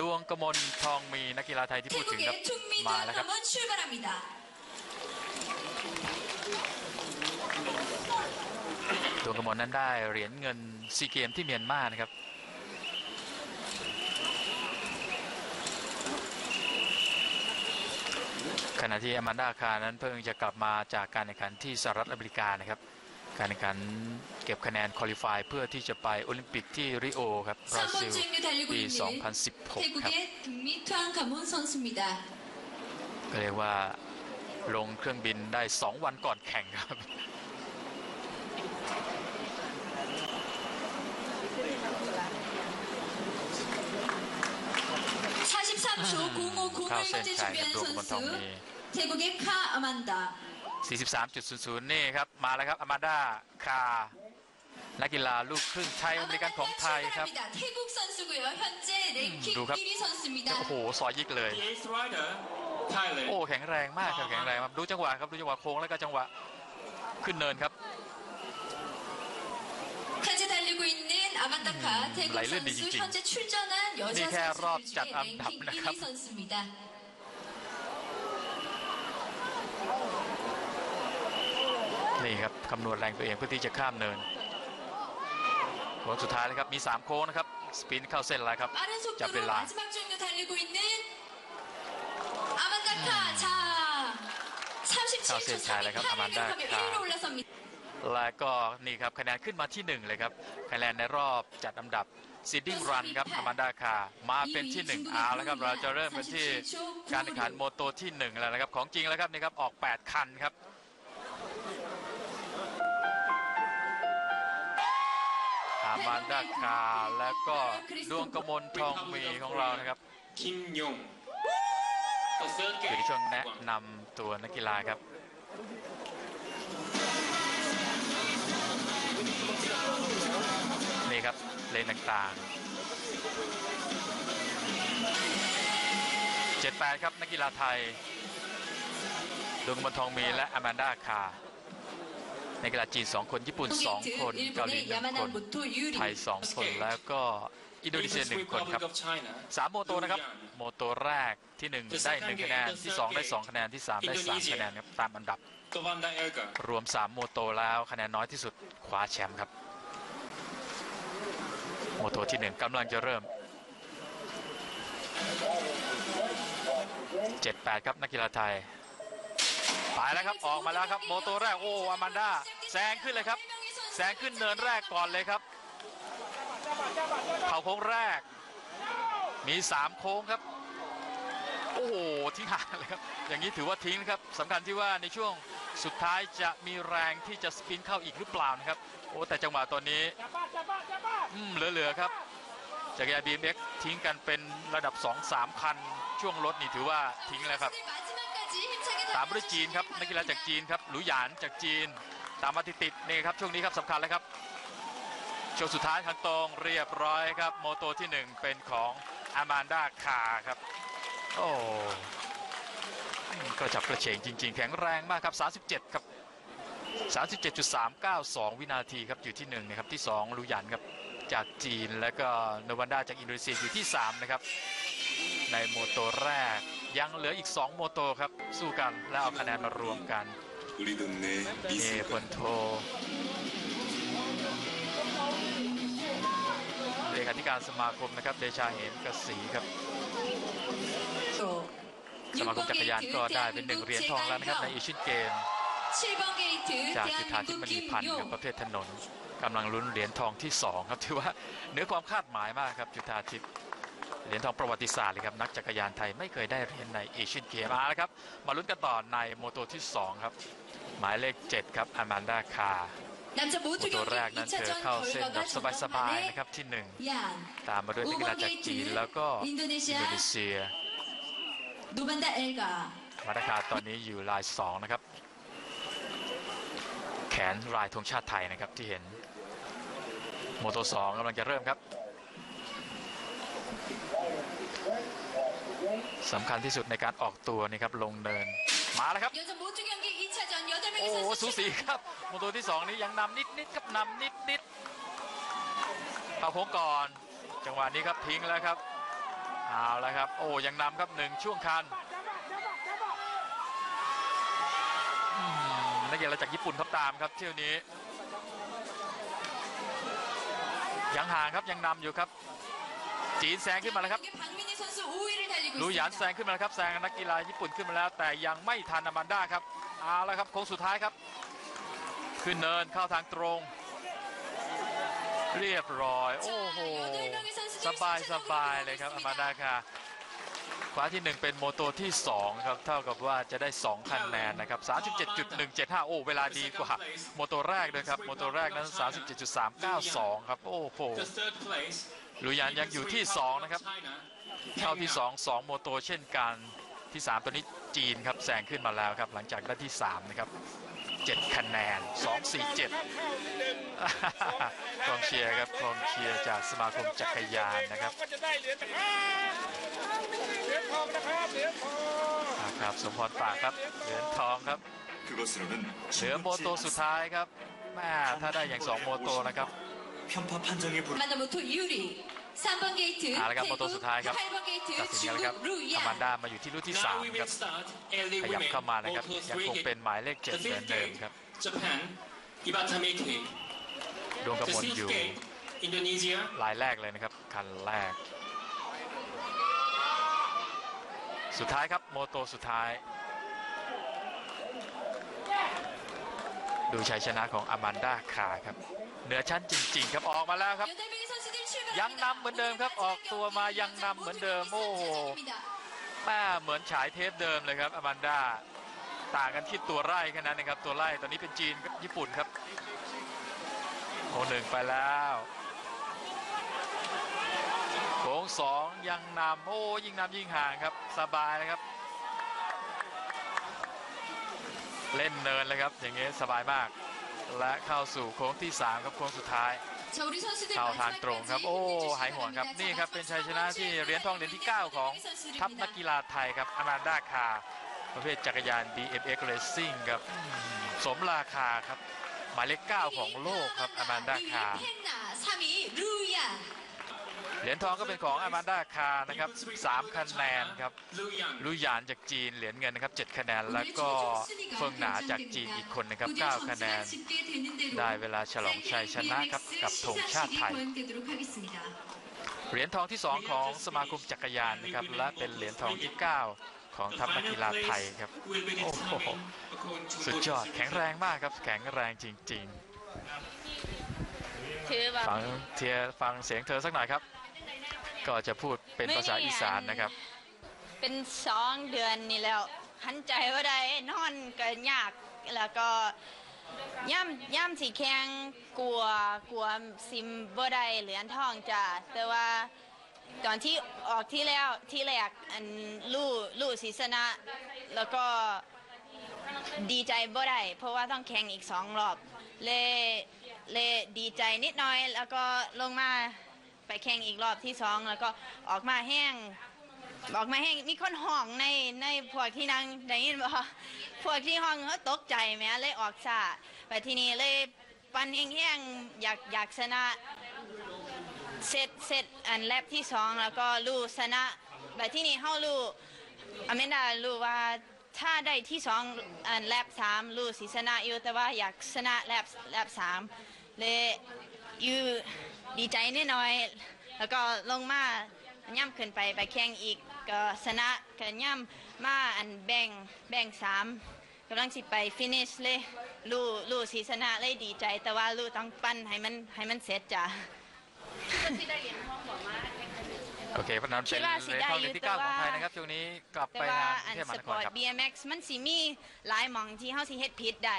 ดวงกมลทองมีนักกีฬาไทยที่พูดถึงครับมาแล้วครับดวงกมลนั้นได้เหรียญเงินซีเกมที่เมียนมานะครับขณะที่อามันดาคานั้นเพิ่งจะกลับมาจากการแข่งขันที่สหรัฐอเมริกานะครับ การแข่งขันเก็บคะแนนคอลิฟายเพื่อที่จะไปโอลิมปิกที่ริโอครับบราซิลปี 2016 ครับก็เรียกว่าลงเครื่องบินได้ 2 วันก่อนแข่งครับข้าวเส้นชัยกับดวงบนทองมี 43.00 นี่ครับ มาแล้วครับอามาดาคานักกีฬาลูกครึ่งไทยอเมริกันของไทยครับดูครับโอ้โหสอยยิกเลย โอ้แข็งแรงมากครับแข็งแรงครับดูจังหวะครับดูจังหวะโค้งแล้วก็จังหวะขึ้นเนินครับไหลลื่นดีจริงๆนี่แค่รอบจัดอันดับนะครับ นี่ครับคำนวณแรงตัวเองเพื่อที่จะข้ามเนินโค้งสุดท้ายเลยครับมี 3 โค้งนะครับสปินเข้าเส้นแล้วครับจับเวลาเข้าเส้นชายเลยครับอามันดาค่แล้วก็นี่ครับคะแนนขึ้นมาที่ 1 เลยครับคะแนนในรอบจัดอันดับซิดดิ้งรันครับอามันดาคามาเป็นที่1นึ่งอาแล้วครับเราจะเริ่มกันที่การแข่งขันโมโตที่ 1 แล้วนะครับของจริงแล้วครับนี่ครับออก 8 คันครับ อามันดาคาแล้วก็ดวงกมลทองมีของเรานะครับ Kim Yong. The third อยู่ gate. ในช่วงแนะนำตัวนักกีฬาครับนี่ครับเลนต่างๆ 78 ครับนักกีฬาไทยดวงกมลทองมีและอแมนดาคา ในกีฬาจีน 2 คน ญี่ปุ่น 2 คนเกาหลีหนึ่งคนไทย 2 คนแล้วก็อินโดนีเซียหนึ่งคนครับสามโมโตนะครับ โมโตแรกที่ 1 ได้ 1 คะแนน ที่ 2 ได้ 2 คะแนน ที่ 3 ได้ 3 คะแนนครับตามอันดับ รวม 3 โมโตแล้วคะแนนน้อยที่สุดคว้าแชมป์ครับ โมโตที่ 1 กำลังจะเริ่ม 7-8 ครับนักกีฬาไทย ไปแล้วครับออกมาแล้วครับโมโตแรกโอ้อามันดาแซงขึ้นเลยครับแซงขึ้นเนินแรกก่อนเลยครับเข่าโค้งแรก มี3โค้งครับโอ้โหทิ้งห่างเลยครับอย่างนี้ถือว่าทิ้งนะครับสำคัญที่ว่าในช่วงสุดท้ายจะมีแรงที่จะสปินเข้าอีกหรือเปล่านะครับโอ้แต่จังหวะตอนนี้อืมเหลือๆครับจากยาบีเอ็เอ็กทิ้งกันเป็นระดับ 2-3 คัน ช่วงรถนี่ถือว่าทิ้งแล้วครับ ตามมาด้วยจีนครับนักกีฬาจากจีนครับหลุยหยานจากจีน ตามมาติดๆนี่ครับช่วงนี้ครับสำคัญเลยครับช่วงสุดท้ายทางตรงเรียบร้อยครับโมโตที่ 1 เป็นของอามานดาคาครับโอ้กระจับกระเฉงจริง ๆ แข็งแรงมากครับ 37 ครับ 37.392 วินาทีครับอยู่ที่ 1 นะครับ ที่ 2ลุยันครับ จากจีนแล้วก็โนวันดาจากอินโดนีเซียอยู่ที่ 3 นะครับ ในโมโตแรก ยังเหลืออีก 2 โมโตครับ สู้กันแล้วเอาคะแนนมารวมกันเอพนโทเลขาธิการสมาคมนะครับเดชาเห็นกระสีครับ สมาคมจักรยานก็ได้เป็นหนึ่งเหรียญทองแล้วนะครับในอีชียนเกม จากสิทธาทิมณีพันธ์ครับประเภทถนนกำลังลุ้นเหรียญทองที่ 2 ครับถือว่าเหนือความคาดหมายมากครับจุธาทิพย์ เหรียญทองประวัติศาสตร์เลยครับนักจักรยานไทยไม่เคยได้เหรียญในเอเชียนเกมมาแล้วครับมาลุ้นกันต่อในโมโตที่ 2 ครับ หมายเลข 7 ครับอามานดาคาตัวแรกนั้นเธอเข้าเส้นแบบสบายๆนะครับที่ 1 ตามมาด้วยนักกีฬาจากจีนแล้วก็อินโดนีเซียมาดาคาตอนนี้อยู่ลาย 2 นะครับ แขนลายธงชาติไทยนะครับที่เห็นโมโต2กำลังจะเริ่มครับ สำคัญที่สุดในการออกตัวนี่ครับลงเดินมาแล้วครับ โอ้โหสูสีครับโมโตที่ 2 นี้ยังนำนิดนิดครับนำนิดนิดเข้าพค้งก่อน จังหวะนี้ครับทิ้งแล้วครับเอาแล้วครับ โอ้ยังนำครับหนึ่งช่วงคันนักกีฬาจากญี่ปุ่นครับตามครับเที่ยวนี้ ยังห่างครับยังนำอยู่ครับ จีนแซงขึ้นมาแล้วครับลูหยานแซงขึ้นมาแล้วครับแซงนักกีฬาญี่ปุ่นขึ้นมาแล้ว แต่ยังไม่ทันอามันด้าครับเอาแล้วครับโค้งสุดท้ายครับ ขึ้นเนินเข้าทางตรง เรียบร้อย โอ้โหสบายสบายเลยครับอามันด้าค่ะคว้าที่ 1 เป็นโมโตที่ 2 ครับ เท่ากับว่าจะได้ 2 คะแนนนะครับ 37.175 โอ้เวลาดีกว่า โมโตแรกเลยครับ โมโตแรกนั้น 37.392 ครับ โอ้โห ลุยานยังอยู่ที่ 2 นะครับ เข้าที่ 2 2 โมโตเช่นกันที่ 3 ตัวนี้จีนครับแซงขึ้นมาแล้วครับ หลังจากได้ที่ 3 นะครับ 7 คะแนน 247กองเชียร์ครับกองเชียร์จากสมาคมจักรยานนะครับก็จะได้เหรียญเหรียญทองนะครับเหรียญทองครับสมพรปากครับเหรียญทองครับเหลือโมโตสุดท้ายครับแม่ถ้าได้อย่าง 2 โมโตนะครับ 편파 판정에 불 아만다 모토 유리 3번 게이트 เอาละครับโมโต 태국 สุดท้ายครับ 8번 게이트 ตัดสินกันแล้วครับ 중국 อแมน 루야 ด้ามาอยู่ที่รุ่นที่ Now we 3 ค will รับ start LA ขยับ women เข้ามานะครับ auto ยังคง three เป็น gate. หมายเลข 7 The เหมือน fifth เดิม gate, ครับ Japan, Ibata Miki. ดวงก The มลอ sixth ยู่ gate, Indonesia. ลายแรกเลยนะครับ คันแรก สุดท้ายครับ โมโตสุดท้าย ดูชัยชนะของอามันดาคาครับ เหนือชั้นจริง ๆ ครับออกมาแล้วครับ ยังนำเหมือนเดิมครับออกตัวมายังนำเหมือนเดิมโอ้โหแม่เหมือนฉายเทปเดิมเลยครับอามันดาต่างกันที่ตัวไร่แนั้นนะครับ ตัวไร่ตอนนี้เป็นจีนญี่ปุ่นครับโค้งหนึ่งไปแล้วโค้งสองยังนำโอ้ยิงนำยิงห่างครับสบายเลยครับ เล่นเนินเลยครับ อย่างเงี้ยสบายมาก และเข้าสู่โค้งที่3ครับโค้งสุดท้ายเข้าทางตรงครับ โอ้หายห่วงครับนี่ครับเป็นชัยชนะที่เหรียญทองเหรียญที่ 9 ของทัพนักกีฬาไทยครับอนันดาคา ประเภทจักรยาน BMX Racing ครับสมราคาครับหมายเลข9ของโลกครับอนันดาคา เหรียญทองก็เป็นของอแมนดาคานะครับ3คะแนนครับ Lu Yan. ลุยหยานจากจีนเหรียญเงินนะครับ7คะแนนแล้วก็เฟิงหนาจากจีนอีกคนนะครับ9คะแนน ได้เวลาฉลองชัยชนะครับกับธงชาติไทยเหรียญทองที่ 2 ของสมาคมจักรยานนะครับและเป็นเหรียญทองที่ 9 ของ The ทัพนัก final กีฬาไทย place ครับ will be โอ้โห determined according to สุดยอด voting แข็งแรงมากครับแข็งแรงจริงคือแบบๆฟังเทียฟังเสียงเธอสักหน่อยครับ ก็จะพูดเป็นภาษาอีสานนะครับ เป็นสองเดือนนี่แล้วหันใจว่าได้นอนก็ยากแล้วก็ย่ำย่ำสีแข็งกลัวกลัวซิมบ่ได้เหรียญทองจ้ะแต่ว่าตอนที่ออกที่แล้วที่แรกอันลู่ลู่ศีสนะ แล้วก็ดีใจบ่ได้เพราะว่าต้องแข่งอีกสองรอบเลยเลยดีใจนิดหน่อยแล้วก็ลงมา ไปแข่งอีกรอบที่สองแล้วก็ออกมาแห้งบอกมาให้งมีคนห้องในในพวกที่นั่งได้ยินบ่พวกที่ห้องเขาตกใจแหม่เลยออกซาไปที่นี่เลยปันแห้งๆอยากอยากชนะเสร็จเสร็จอันแลบที่สองแล้วก็รู้ชนะไปที่นี่เขารู้อเมนดารู้ว่าถ้าได้ที่สองอันแลบสามรู้สิชนะอยู่แต่ว่าอยากชนะแลบแลบสามเลยอยู่ ดีใจนิดหน่อย แล้วก็ลงมาย่ำขึ้นไปไปแข่งอีกก็ชนะก็ย่ำมาอันแบ่งแบ่งสามกำลังสิไปฟินิชเลยลู่ลู่สีชนะเลยดีใจ แต่ว่าลู่ต้องปั้นให้มันให้มันเสร็จจ้ะโอเคเพราะฉะนั้นเป็นคิดว่าสิเหรียญได้ทองเหรียญที่อยู่9ของไทยแต่ว่านะครับช่วงนี้กลับแต่ไปว่าทางอันเทพมสหานคปอรร์ตครับ BMX มันสิมีหลายหมองที่เฮาสิเฮ็ดผิดได้